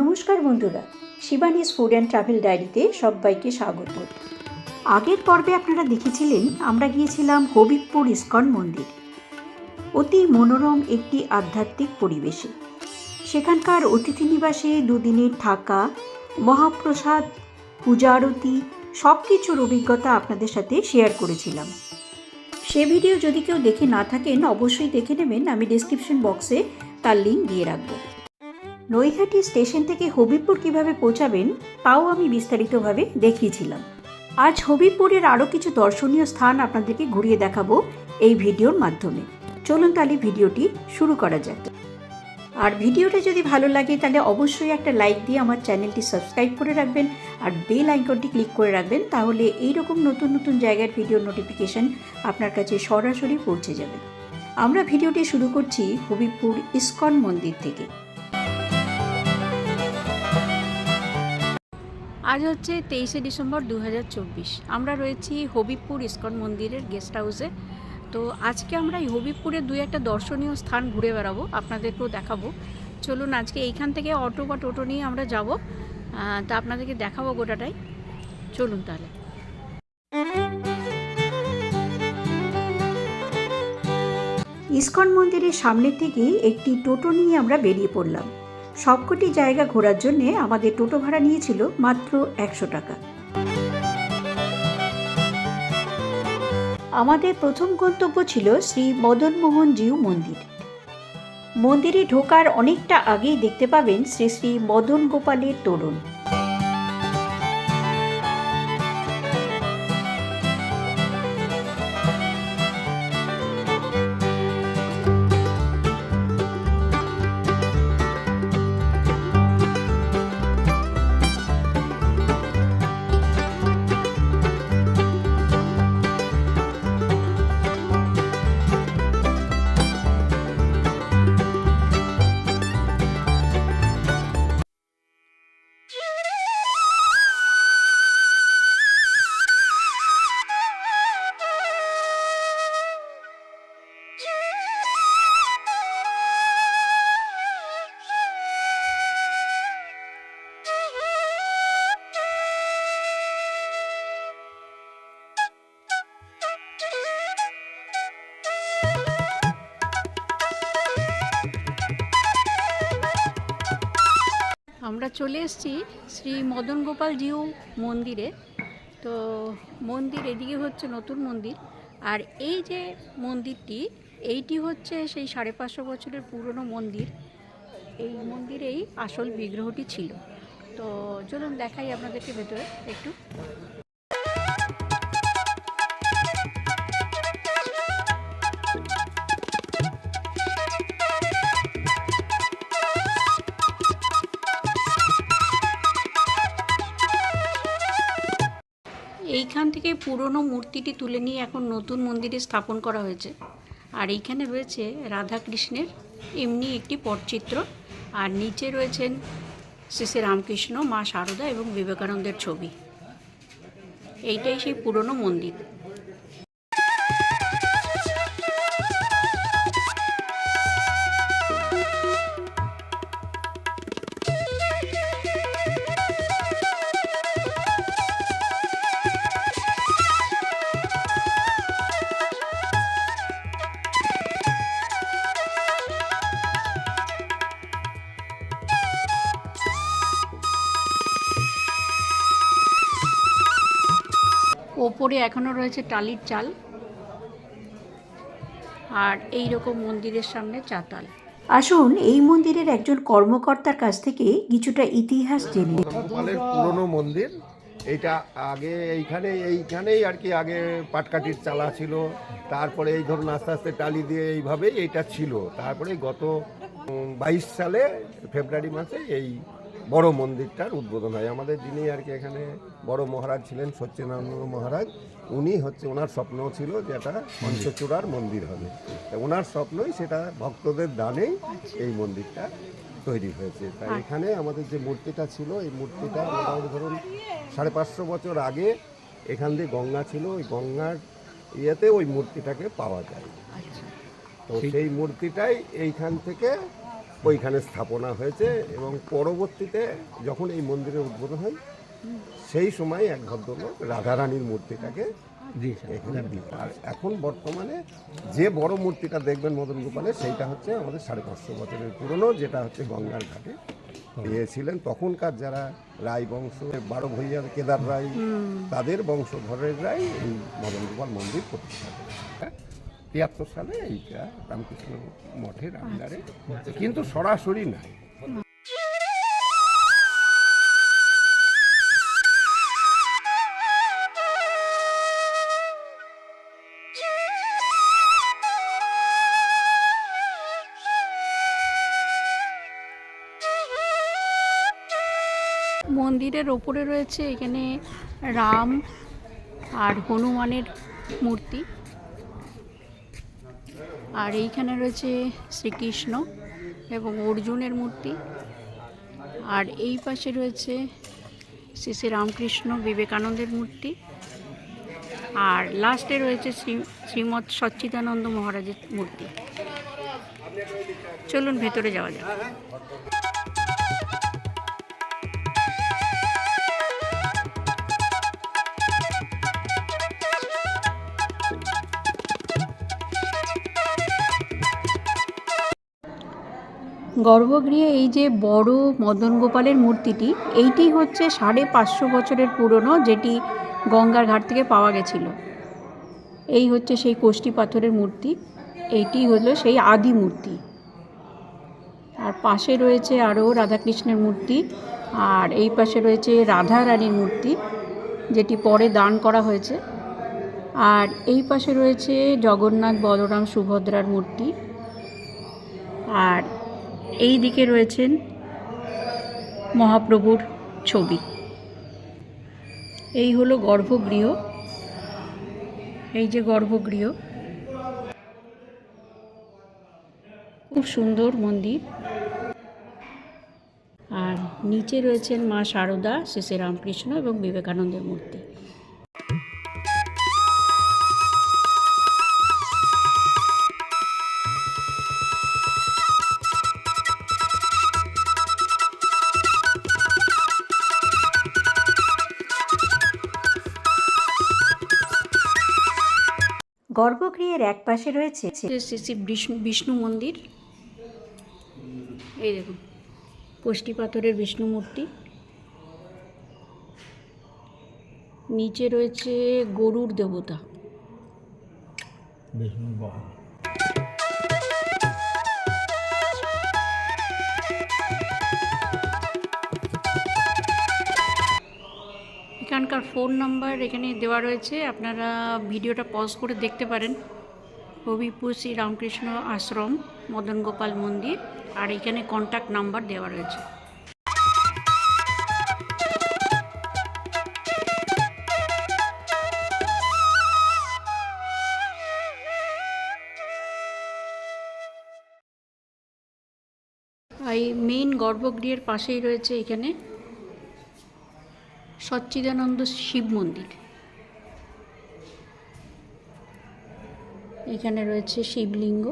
নমস্কার বন্ধুরা শিবানীস food and travel ডায়েরিতে সবাইকে স্বাগত। আগের পর্বে আপনারা দেখেছিলেন, আমরা গিয়েছিলাম হবিবপুর ইস্কন মন্দির। অতি মনোরম একটি আধ্যাত্মিক পরিবেশে। সেখানকার অতিথি নিবাসে দুদিনের থাকা, মহাপ্রসাদ, পূজা আরতি সব কিছুর অভিজ্ঞতা আপনাদের সাথে শেয়ার করেছিলাম। সে ভিডিও যদি কেউ দেখে না থাকেন, অবশ্যই দেখে নেবেন, আমি ডিসক্রিপশন বক্সে তার লিঙ্ক দিয়ে রাখব। নৈহাটি স্টেশন থেকে হবিবপুর কীভাবে পৌঁছাবেন, তাও আমি বিস্তারিতভাবে দেখিয়েছিলাম। আজ হবিবপুরের আরও কিছু দর্শনীয় স্থান আপনাদেরকে ঘুরিয়ে দেখাবো এই ভিডিওর মাধ্যমে। চলুন তাহলে ভিডিওটি শুরু করা যাক। আর ভিডিওটা যদি ভালো লাগে, তাহলে অবশ্যই একটা লাইক দিয়ে আমার চ্যানেলটি সাবস্ক্রাইব করে রাখবেন আর বেল আইকনটি ক্লিক করে রাখবেন, তাহলে এই রকম নতুন নতুন জায়গার ভিডিওর নোটিফিকেশন আপনার কাছে সরাসরি পৌঁছে যাবে। আমরা ভিডিওটি শুরু করছি হবিবপুর ইস্কন মন্দির থেকে। আজ হচ্ছে তেইশে ডিসেম্বর দু হাজার চব্বিশ। আমরা রয়েছি হবিবপুর ইস্কন মন্দিরের গেস্ট হাউসে। তো আজকে আমরা এই হবিবপুরের দুই একটা দর্শনীয় স্থান ঘুরে বেড়াবো, আপনাদেরকেও দেখাবো। চলুন আজকে এইখান থেকে অটো বা টোটো নিয়ে আমরা যাব। তা আপনাদেরকে দেখাবো গোটাটাই। চলুন তাহলে। ইস্কন মন্দিরের সামনের থেকে একটি টোটো নিয়ে আমরা বেরিয়ে পড়লাম। সবকটি জায়গা ঘোরার জন্যে আমাদের টোটো ভাড়া নিয়েছিল মাত্র একশো টাকা। আমাদের প্রথম গন্তব্য ছিল শ্রী মদনমোহন জিউ মন্দির। মন্দিরে ঢোকার অনেকটা আগেই দেখতে পাবেন শ্রী শ্রী মদন গোপালের তোরণ। আমরা চলে এসেছি শ্রী মদন গোপাল জিউ মন্দিরে। তো মন্দির এদিকে হচ্ছে নতুন মন্দির। আর এই যে মন্দিরটি, এইটি হচ্ছে সেই সাড়ে পাঁচশো বছরের পুরনো মন্দির। এই মন্দিরেই আসল বিগ্রহটি ছিল। তো চলুন দেখাই আপনাদেরকে ভেতরে একটু। থেকে পুরনো মূর্তিটি তুলে নিয়ে এখন নতুন মন্দিরে স্থাপন করা হয়েছে। আর এইখানে রয়েছে রাধা কৃষ্ণের এমনি একটি পটচিত্র। আর নিচে রয়েছেন শ্রী শ্রী রামকৃষ্ণ, মা শারদা এবং বিবেকানন্দের ছবি। এইটাই সেই পুরনো মন্দির। ওপরে এখনও রয়েছে টালির চাল আর এই রকম মন্দিরের সামনে চাতাল। আসুন এই মন্দিরের একজন কর্মকর্তার কাছ থেকে কিছুটা ইতিহাস জেনে পুরনো মন্দির এটা আগে এইখানে এইখানেই আর কি আগে পাটকাঠির চালা ছিল। তারপরে এই ধরুন আস্তে আস্তে টালি দিয়ে এইভাবেই এটা ছিল। তারপরে গত বাইশ সালে ফেব্রুয়ারি মাসে এই বড় মন্দিরটার উদ্বোধন হয়। আমাদের যিনি আর কি এখানে বড় মহারাজ ছিলেন সত্যনারায়ণ মহারাজ। উনি হচ্ছে ওনার স্বপ্ন ছিল যে এটা পঞ্চচূড়ার মন্দির হবে। ওনার স্বপ্নই সেটা ভক্তদের দানেই এই মন্দিরটা তৈরি হয়েছে। তাই এখানে আমাদের যে মূর্তিটা ছিল এই মূর্তিটা মোটামুটি ধরুন সাড়ে পাঁচশো বছর আগে এখান দিয়ে গঙ্গা ছিল। ওই গঙ্গার ইয়েতে ওই মূর্তিটাকে পাওয়া যায়। তো সেই মূর্তিটাই এইখান থেকে ওইখানে স্থাপনা হয়েছে এবং পরবর্তীতে যখন এই মন্দিরের উদ্বোধন হয় সেই সময় এক ভদ্রলোক রাধারানীর মূর্তিটাকে আর এখন বর্তমানে যে বড় মূর্তিটা দেখবেন মদন গোপালের সেইটা হচ্ছে আমাদের সাড়ে পাঁচশো বছরের পুরনো যেটা হচ্ছে গঙ্গার ঘাটে দিয়েছিলেন তখনকার যারা রায় বংশ বারো ভৈয়ার কেদার রায় তাদের বংশধরের রায় এই মদন গোপাল মন্দির প্রতিষ্ঠা তিয়াত্তর সালে এইটা রামকৃষ্ণ মঠের আন্ডারে কিন্তু সরাসরি নাই। মন্দিরের ওপরে রয়েছে এখানে রাম আর হনুমানের মূর্তি। আর এইখানে রয়েছে শ্রীকৃষ্ণ এবং অর্জুনের মূর্তি। আর এই পাশে রয়েছে শ্রী শ্রী রামকৃষ্ণ বিবেকানন্দের মূর্তি। আর লাস্টে রয়েছে শ্রী শ্রীমৎ সচ্চিদানন্দ মহারাজের মূর্তি। চলুন ভেতরে যাওয়া যাক। গর্ভগৃহে এই যে বড় মদন গোপালের মূর্তিটি, এইটি হচ্ছে সাড়ে পাঁচশো বছরের পুরনো যেটি গঙ্গার ঘাট থেকে পাওয়া গেছিল। এই হচ্ছে সেই কোষ্টি পাথরের মূর্তি, এইটি হলো সেই আদি মূর্তি। আর পাশে রয়েছে আরও রাধাকৃষ্ণের মূর্তি, আর এই পাশে রয়েছে রাধা রানীর মূর্তি, যেটি পরে দান করা হয়েছে। আর এই পাশে রয়েছে জগন্নাথ বলরাম সুভদ্রার মূর্তি। আর এই দিকে রয়েছেন মহাপ্রভুর ছবি। এই হলো গর্ভগৃহ। এই যে গর্ভগৃহ। খুব সুন্দর মন্দির। আর নিচে রয়েছেন মা শারদা শ্রী রামকৃষ্ণ এবং বিবেকানন্দের মূর্তি। গর্ভগৃহের এক পাশে রয়েছে। শ্রী বিষ্ণু বিষ্ণু মন্দির। এই দেখুন কষ্টি পাথরের বিষ্ণু মূর্তি। নিচে রয়েছে গরুর দেবতা। এখানকার ফোন নাম্বার এখানে দেওয়া রয়েছে। আপনারা ভিডিওটা পজ করে দেখতে পারেন। হবিপুর শ্রী রামকৃষ্ণ আশ্রম, মদন গোপাল মন্দির, আর এখানে কন্ট্যাক্ট নাম্বার দেওয়া রয়েছে। এই মেইন গর্ভগৃহের পাশেই রয়েছে এখানে। সচ্চিদানন্দ শিব মন্দির। এখানে রয়েছে শিবলিঙ্গ।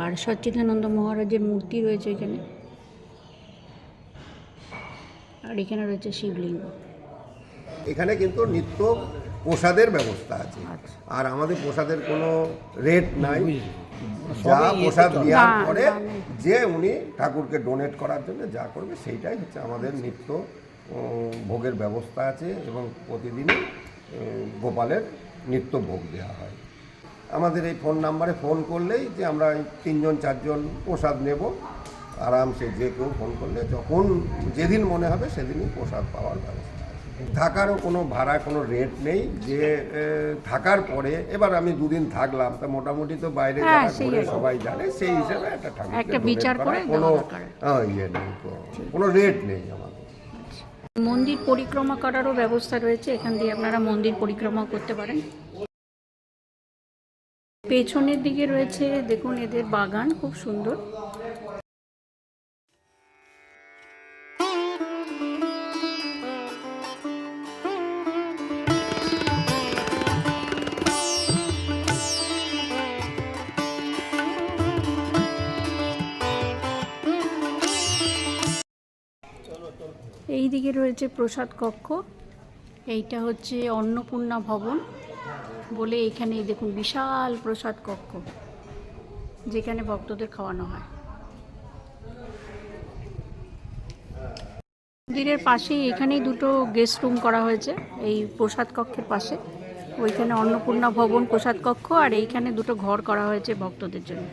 আর সচ্চিদানন্দ মহারাজের মূর্তি রয়েছে এখানে। আর এখানে রয়েছে শিবলিঙ্গ। এখানে কিন্তু নিত্য প্রসাদের ব্যবস্থা আছে। আর আমাদের প্রসাদের কোনো রেট নাই। যা প্রসাদ দেওয়ার দান, পরে দানে। যে উনি ঠাকুরকে ডোনেট করার জন্য যা করবে সেইটাই হচ্ছে আমাদের নিত্য ভোগের ব্যবস্থা আছে এবং প্রতিদিনই গোপালের নিত্য ভোগ দেওয়া হয়। আমাদের এই ফোন নাম্বারে ফোন করলেই যে আমরা এই তিনজন চারজন প্রসাদ নেব। আরামসে যে কেউ ফোন করলে যখন যেদিন মনে হবে সেদিনই প্রসাদ পাওয়ার ব্যবস্থা। থাকারও কোনো ভাড়া কোনো রেট নেই। যে থাকার পরে এবার আমি দুদিন থাকলাম তা মোটামুটি তো বাইরে হ্যাঁ, যারা ঘোরে। সবাই জানে সেই হিসাবে একটা ঠাকুরকে বিচার করে কোনো ইয়ে নেই কোনো রেট নেই আমাদের। মন্দির পরিক্রমা করারও ব্যবস্থা রয়েছে এখান দিয়ে আপনারা মন্দির পরিক্রমা করতে পারেন। পেছনের দিকে রয়েছে দেখুন এদের বাগান খুব সুন্দর। এই দিকে রয়েছে প্রসাদ কক্ষ, এইটা হচ্ছে অন্নপূর্ণা ভবন বলে এখানে দেখুন বিশাল প্রসাদ কক্ষ যেখানে ভক্তদের খাওয়ানো হয়। মন্দিরের পাশেই এখানেই দুটো গেস্ট রুম করা হয়েছে, এই প্রসাদ কক্ষের পাশে। ওইখানে অন্নপূর্ণা ভবন, প্রসাদ কক্ষ আর এইখানে দুটো ঘর করা হয়েছে ভক্তদের জন্য।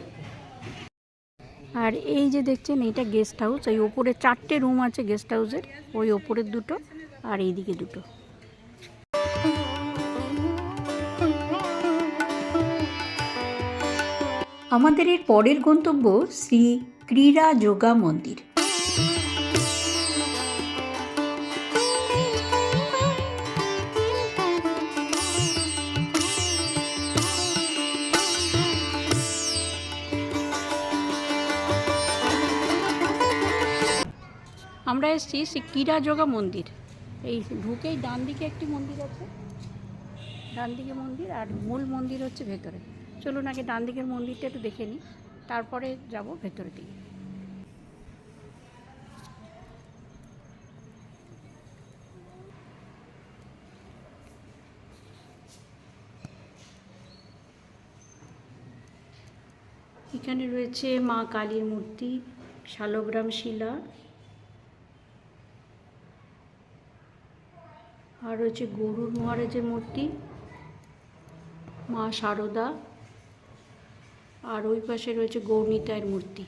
আর এই যে দেখছেন, এইটা গেস্ট হাউস ওই ওপরে চারটে রুম আছে গেস্ট হাউসের ওই ওপরের দুটো আর এইদিকে দুটো। আমাদের এর পরের গন্তব্য শ্রী ক্রীড়া যোগা মন্দির। আমরা এসেছি শ্রী ক্রীড়া যোগা মন্দির। এই ঢুকেই ডান দিকে একটি মন্দির আছে। ডান দিকে মন্দির আর মূল মন্দির হচ্ছে ভেতরে। চলুন আগে ডান দিকের মন্দিরটা একটু দেখে নিই। তারপরে যাব ভেতরের দিকে। এখানে রয়েছে মা কালীর মূর্তি, শালগ্রাম শিলা আর রয়েছে গরুর মহারাজের মূর্তি মা শারদা আর ওই পাশে রয়েছে গৌরনীতায়ের মূর্তি।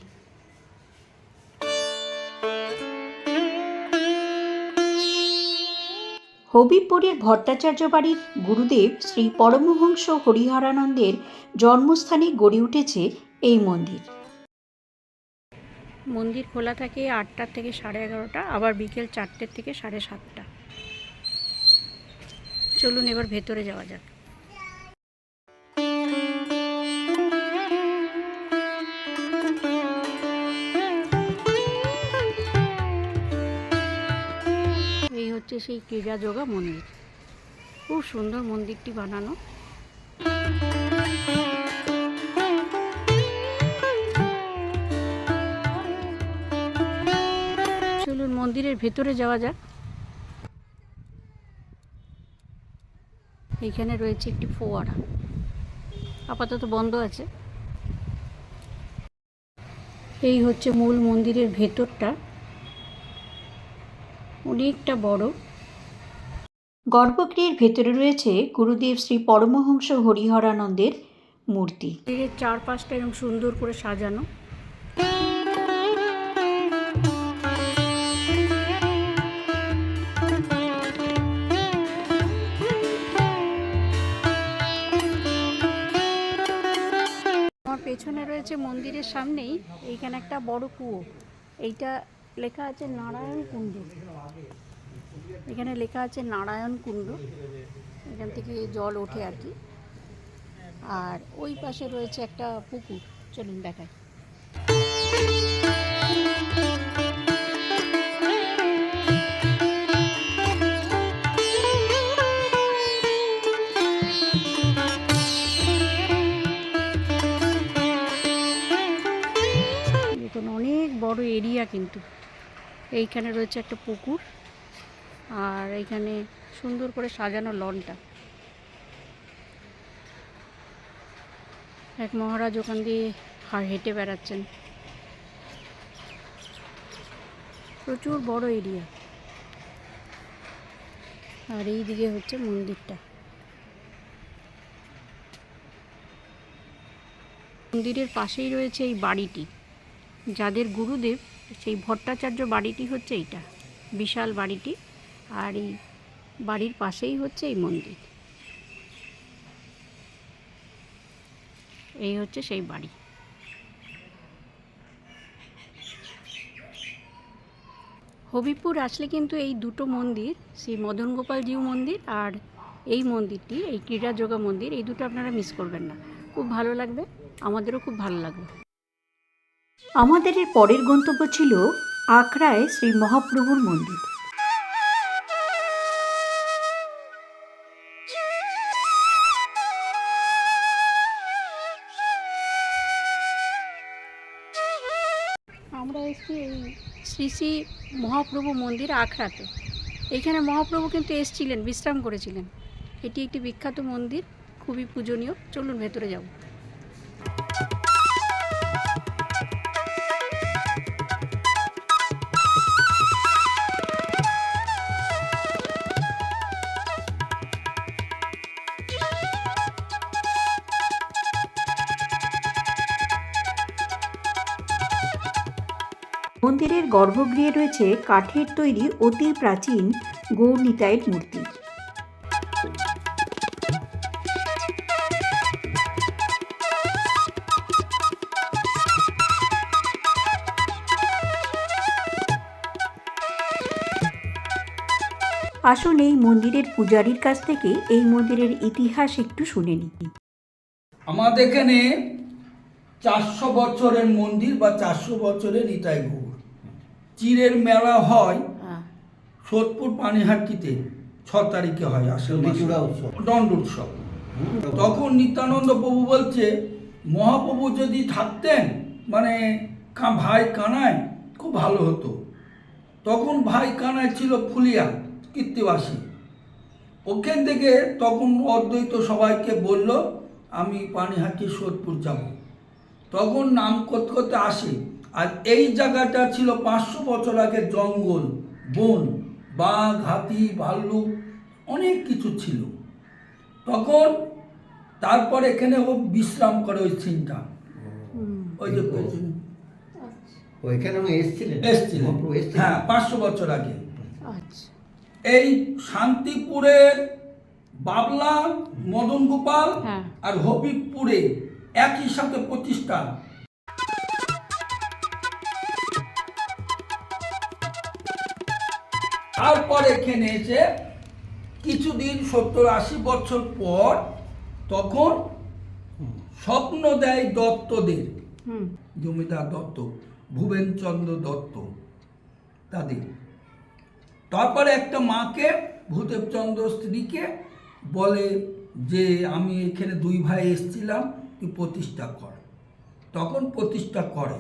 হবিবপুরের ভট্টাচার্য বাড়ির গুরুদেব শ্রী পরমহংস হরিহরানন্দের জন্মস্থানে গড়ে উঠেছে এই মন্দির। মন্দির খোলা থাকে আটটার থেকে সাড়ে এগারোটা আবার বিকেল চারটের থেকে সাড়ে সাতটা। চলুন এবার ভেতরে যাওয়া যাক। এই হচ্ছে সেই ক্রীড়া যোগা মন্দির। খুব সুন্দর মন্দিরটি বানানো। চলুন মন্দিরের ভেতরে যাওয়া যাক। এইখানে রয়েছে একটি ফোয়ারা। আপাতত বন্ধ আছে। এই হচ্ছে মূল মন্দিরের ভেতরটা। অনেকটা বড়। গর্ভগৃহের ভেতরে রয়েছে গুরুদেব শ্রী পরমহংস হরিহরানন্দের মূর্তি। চারপাশটা এরকম সুন্দর করে সাজানো। রয়েছে মন্দিরের সামনেই এইখানে একটা বড় কুয়ো। এইটা লেখা আছে নারায়ণ কুণ্ড। এখানে লেখা আছে নারায়ণ কুণ্ড। এখান থেকে জল ওঠে আর কি। আর ওই পাশে রয়েছে একটা পুকুর। চলুন দেখাই। কিন্তু। এইখানে রয়েছে একটা পুকুর আর এইখানে সুন্দর করে সাজানো লনটা। এক মহারাজ ওখান দিয়ে হার হেঁটে বেড়াচ্ছেন। প্রচুর বড় এরিয়া। আর এই দিকে হচ্ছে মন্দিরটা। মন্দিরের পাশেই রয়েছে এই বাড়িটি। যাদের গুরুদেব সেই ভট্টাচার্য বাড়িটি হচ্ছে এইটা, বিশাল বাড়িটি। আর এই বাড়ির পাশেই হচ্ছে এই মন্দির। এই হচ্ছে সেই বাড়ি। হবিপুর আসলে কিন্তু এই দুটো মন্দির সেই মদন গোপাল জিউ মন্দির আর এই মন্দিরটি, এই ক্রীড়া যোগা মন্দির, এই দুটো আপনারা মিস করবেন না। খুব ভালো লাগবে, আমাদেরও খুব ভালো লাগবে। আমাদের এর পরের গন্তব্য ছিল আখড়ায় শ্রী মহাপ্রভুর মন্দির। আমরা এসেছি শ্রী শ্রী মহাপ্রভু মন্দির আখড়াতে। এখানে মহাপ্রভু কিন্তু এসছিলেন, বিশ্রাম করেছিলেন। এটি একটি বিখ্যাত মন্দির, খুবই পূজনীয়। চলুন ভেতরে যাব। মন্দিরের গর্ভগৃহে রয়েছে কাঠের তৈরি অতি প্রাচীন গৌরনিতাইয়ের মূর্তি। আসুন এই মন্দিরের পূজারীর কাছ থেকে এই মন্দিরের ইতিহাস একটু শুনে নিই। আমাদের এখানে চারশো বছরের মন্দির বা চারশো বছরের নিতাই গৌর চিরের মেলা হয় সোদপুর পানিহাটিতে ছ তারিখে হয় আসলে দণ্ড উৎসব। তখন নিত্যানন্দ প্রভু বলছে মহাপ্রভু যদি থাকতেন মানে কা- ভাই কানায় খুব ভালো হতো। তখন ভাই কানায় ছিল ফুলিয়া কীর্তিবাসী। ওখান থেকে তখন অদ্বৈত সবাইকে বলল আমি পানিহাটি সোদপুর যাব। তখন নাম করতে করতে আসে আর এই জায়গাটা ছিল পাঁচশো বছর আগে জঙ্গল বন বাঘ হাতি ভাল্লুক অনেক কিছু ছিল। তখন তারপর এখানে ও বিশ্রাম করে ওই সিনটা। ওই যে হ্যাঁ পাঁচশো বছর আগে। আচ্ছা। এই শান্তিপুরের বাবলা মদন গোপাল হ্যাঁ। আর হবিবপুরে একই সাথে প্রতিষ্ঠা। তারপর এখানে এসে কিছুদিন সত্তর আশি বছর পর তখন স্বপ্ন দেয় দত্তদের। হুম। জমিদার দত্ত ভুবনচন্দ্র দত্ত তাদের। তারপরে একটা মাকে ভূদেবচন্দ্র স্ত্রীকে বলে যে আমি এখানে দুই ভাই এসেছিলাম তুই প্রতিষ্ঠা কর। তখন প্রতিষ্ঠা করে।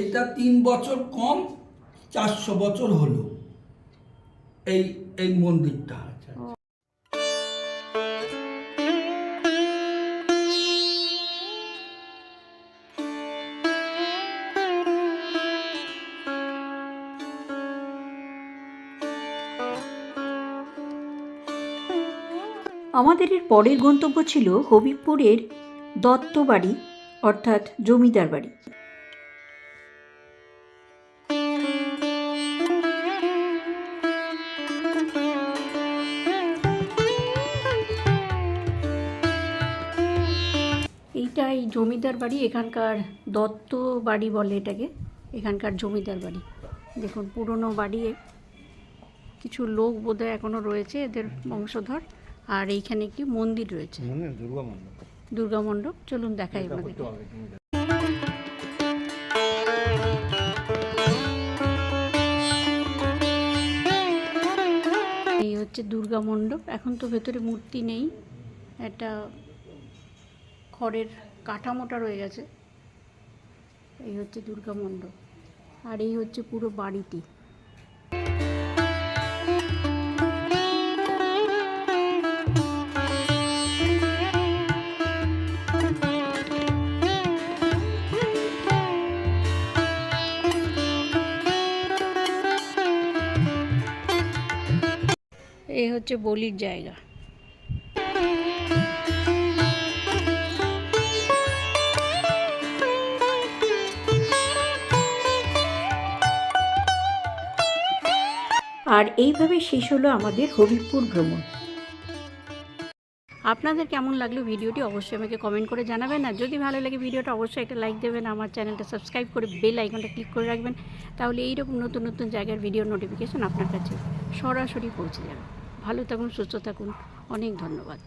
এটা তিন বছর কম চারশো বছর হলো। এই এই মন্দিরটা আমাদের এর পরের গন্তব্য ছিল হবিবপুরের দত্ত বাড়ি অর্থাৎ জমিদার বাড়ি। জমিদার বাড়ি এখানকার দত্ত বাড়ি বলে এটাকে এখানকার জমিদার বাড়ি। দেখুন পুরনো বাড়ি কিছু লোক বোধহয় এখনও রয়েছে এদের বংশধর আর এইখানে একটি মন্দির রয়েছে। দুর্গা মণ্ডপ চলুন দেখাই আমাদের এই হচ্ছে দুর্গা মণ্ডপ এখন তো ভেতরে মূর্তি নেই একটা খড়ের কাঠামোটা রয়ে গেছে। এই হচ্ছে দুর্গা মণ্ডপ। আর এই হচ্ছে পুরো বাড়িটি। এই হচ্ছে বলির জায়গা। আর এইভাবে শেষ হলো আমাদের হবিবপুর ভ্রমণ। আপনাদের কেমন লাগল ভিডিওটি অবশ্যই আমাকে কমেন্ট করে জানাবেন। আর যদি ভালো লাগে ভিডিওটা, অবশ্যই একটা লাইক দেবেন, আমার চ্যানেলটা সাবস্ক্রাইব করে বেল আইকনটা ক্লিক করে রাখবেন। তাহলে এইরকম নতুন নতুন জায়গার ভিডিও নোটিফিকেশন আপনার কাছে সরাসরি পৌঁছে যাবে। ভালো থাকুন, সুস্থ থাকুন। অনেক ধন্যবাদ।